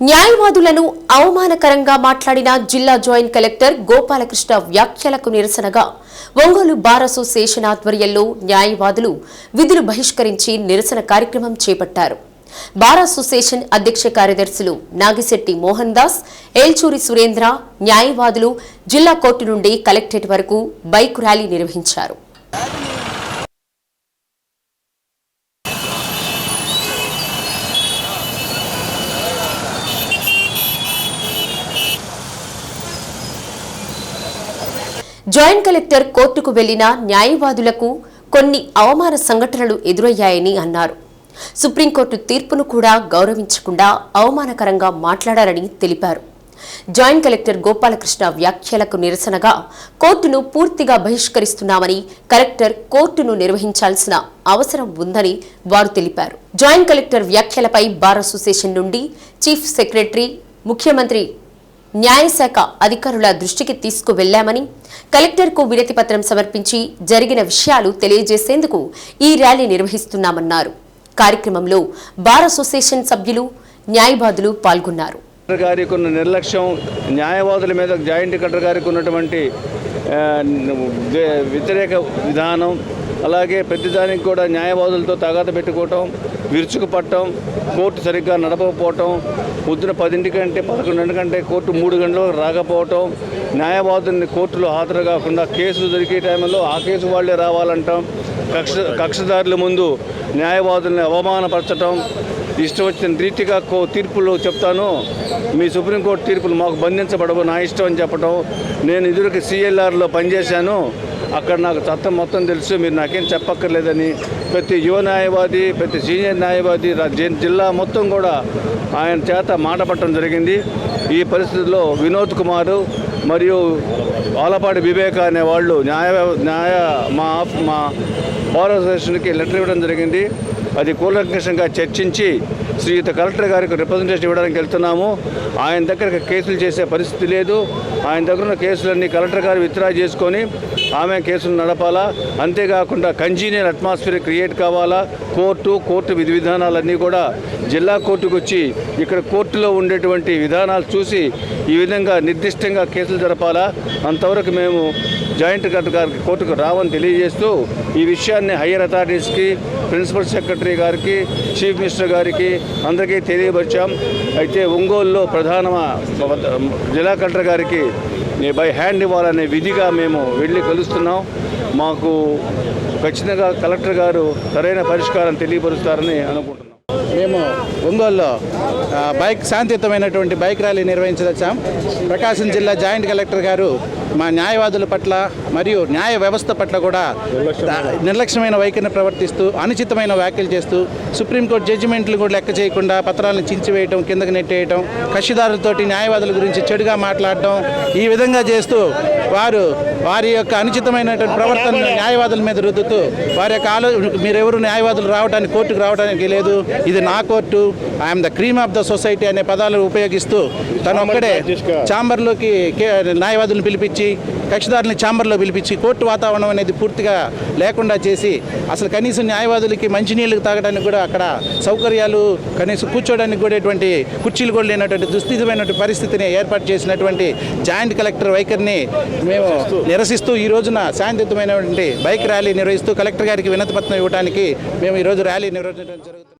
న్యాయవాదులను అవమానకరంగా మాట్లాడిన జిల్లా జాయింట్ కలెక్టర్ గోపాలకృష్ణ వ్యాఖ్యలకు నిరసనగా ఒంగోలు బార్ అసోసియేషన్ ఆధ్వర్యంలో న్యాయవాదులు విధులు బహిష్కరించి నిరసన కార్యక్రమం చేపట్టారు. బార్ అసోసియేషన్ అధ్యక్ష కార్యదర్శులు నాగిశెట్టి మోహన్ దాస్ ఏల్చూరి సురేంద్ర న్యాయవాదులు జిల్లా కోర్టు నుండి కలెక్టరేట్ వరకు బైక్ ర్యాలీ నిర్వహించారు. జాయింట్ కలెక్టర్ కోర్టుకు వెళ్ళిన న్యాయవాదులకు కొన్ని అవమాన సంఘటనలు ఎదురయ్యాయని అన్నారు. సుప్రీంకోర్టు తీర్పును కూడా గౌరవించకుండా అవమానకరంగా మాట్లాడారని తెలిపారు. జాయింట్ కలెక్టర్ గోపాలకృష్ణ వ్యాఖ్యలకు నిరసనగా కోర్టును పూర్తిగా బహిష్కరిస్తున్నామని కలెక్టర్ కోర్టును నిర్వహించాల్సిన అవసరం ఉందని వారు తెలిపారు. జాయింట్ కలెక్టర్ వ్యాఖ్యలపై బార్ అసోసియేషన్ నుండి చీఫ్ సెక్రటరీ ముఖ్యమంత్రి న్యాయశాఖ అధికారుల దృష్టికి తీసుకువెళ్ళామని కలెక్టర్కు వినతి పత్రం సమర్పించి జరిగిన విషయాలు తెలియజేసేందుకు ఈ ర్యాలీ నిర్వహిస్తున్నామన్నారు. కార్యక్రమంలో బార్ అసోసియేషన్ సభ్యులు న్యాయవాదులు పాల్గొన్నారు. గారికి ఉన్న నిర్లక్ష్యం న్యాయవాదుల మీద జాయింట్ కలెక్టర్ గారికి ఉన్నటువంటి వ్యతిరేక విధానం అలాగే ప్రతిదానికి కూడా న్యాయవాదులతో తగాద పెట్టుకోవటం విరుచుకుపట్టడం కోర్టు సరిగ్గా నడపకపోవటం పొద్దున పదింటికంటే పదకొండు కంటే కోర్టు మూడు గంటలకు రాకపోవటం న్యాయవాదుల్ని కోర్టులో హాజరు కాకుండా కేసు దొరికే టైంలో ఆ కేసు వాళ్ళే రావాలంటాం. కక్ష కక్షదారుల ముందు న్యాయవాదుల్ని అవమానపరచటం ఇష్టం వచ్చిన రీతిగా కో తీర్పులు చెప్తాను. మీ సుప్రీంకోర్టు తీర్పులు మాకు బంధించబడవు నా ఇష్టం అని చెప్పడం నేను ఇదివరకు సిఎల్ఆర్లో పనిచేశాను. అక్కడ నాకు చట్టం మొత్తం తెలుసు మీరు నాకేం చెప్పక్కర్లేదని. ప్రతి యువ న్యాయవాది ప్రతి సీనియర్ న్యాయవాది జిల్లా మొత్తం కూడా ఆయన చేత మాట పట్టడం జరిగింది. ఈ పరిస్థితుల్లో వినోద్ కుమారు మరియు ఆలపాటి వివేక అనే వాళ్ళు న్యాయ న్యాయ మా మా బార్ అసోసియేషన్కి లెటర్ ఇవ్వడం జరిగింది. అది కూలంకషంగా చర్చించి శ్రీయుత కలెక్టర్ గారికి రిప్రజెంటేషన్ ఇవ్వడానికి వెళ్తున్నాము. ఆయన దగ్గర కేసులు చేసే పరిస్థితి లేదు. ఆయన దగ్గర ఉన్న కేసులన్నీ కలెక్టర్ గారు విత్డ్రా చేసుకొని ఆమె కేసులు నడపాలా? అంతేకాకుండా కంజీనియర్ అట్మాస్ఫియర్ క్రియేట్ కావాలా? కోర్టు కోర్టు విధి విధానాలన్నీ కూడా జిల్లా కోర్టుకు వచ్చి ఇక్కడ కోర్టులో ఉండేటువంటి విధానాలు చూసి ఈ విధంగా నిర్దిష్టంగా కేసులు జరపాలా? అంతవరకు మేము జాయింట్ కలెక్టర్ గారికి కోర్టుకు రావని తెలియజేస్తూ ఈ విషయాన్ని హయ్యర్ అథారిటీస్కి ప్రిన్సిపల్ సెక్రటరీ గారికి చీఫ్ మినిస్టర్ గారికి అందరికీ తెలియపరిచాం. అయితే ఒంగోలులో ప్రధాన జిల్లా కలెక్టర్ గారికి బై హ్యాండ్ ఇవ్వాలనే విధిగా మేము వెళ్ళి కలుస్తున్నాం. మాకు ఖచ్చితంగా కలెక్టర్ గారు సరైన పరిష్కారం తెలియపరుస్తారని అనుకుంటున్నాం. మేము ఒంగోలులో బైక్ శాంతియుతమైనటువంటి బైక్ ర్యాలీ నిర్వహించదచ్చాం. ప్రకాశం జిల్లా జాయింట్ కలెక్టర్ గారు మా న్యాయవాదుల పట్ల మరియు న్యాయ వ్యవస్థ పట్ల కూడా నిర్లక్ష్యమైన వైఖరిని ప్రవర్తిస్తూ అనుచితమైన వ్యాఖ్యలు చేస్తూ సుప్రీంకోర్టు జడ్జిమెంట్లు కూడా లెక్క చేయకుండా పత్రాలను చించివేయటం కిందకి నెట్టేయటం కక్షిదారులతోటి న్యాయవాదుల గురించి చెడుగా మాట్లాడటం ఈ విధంగా చేస్తూ వారు వారి యొక్క అనుచితమైనటువంటి ప్రవర్తన న్యాయవాదుల మీద రుద్దుతూ వారి యొక్క ఆలో మీరెవరు న్యాయవాదులు రావడానికి కోర్టుకు రావడానికి లేదు. ఇది నా court. I'm the cream of the society అనే పదాలు ఉపయోగిస్తూ తను ఒక్కడే ఛాంబర్లోకి న్యాయవాదులను పిలిపించి కక్షిదారుని ఛాంబర్లో పిలిపించి కోర్టు వాతావరణం అనేది పూర్తిగా లేకుండా చేసి అసలు కనీసం న్యాయవాదులకి మంచినీళ్ళు తాగడానికి కూడా అక్కడ సౌకర్యాలు కనీసం కూర్చోడానికి కూడా ఎటువంటి కుర్చీలు కూడా లేనటువంటి దుస్థితమైనటువంటి పరిస్థితిని ఏర్పాటు చేసినటువంటి జాయింట్ కలెక్టర్ వైఖరిని మేము నిరసిస్తూ ఈ రోజున శాంతియుతమైనటువంటి బైక్ ర్యాలీ నిర్వహిస్తూ కలెక్టర్ గారికి వినతి పత్రం ఇవ్వడానికి మేము ఈరోజు ర్యాలీ నిర్వహించడం జరుగుతుంది.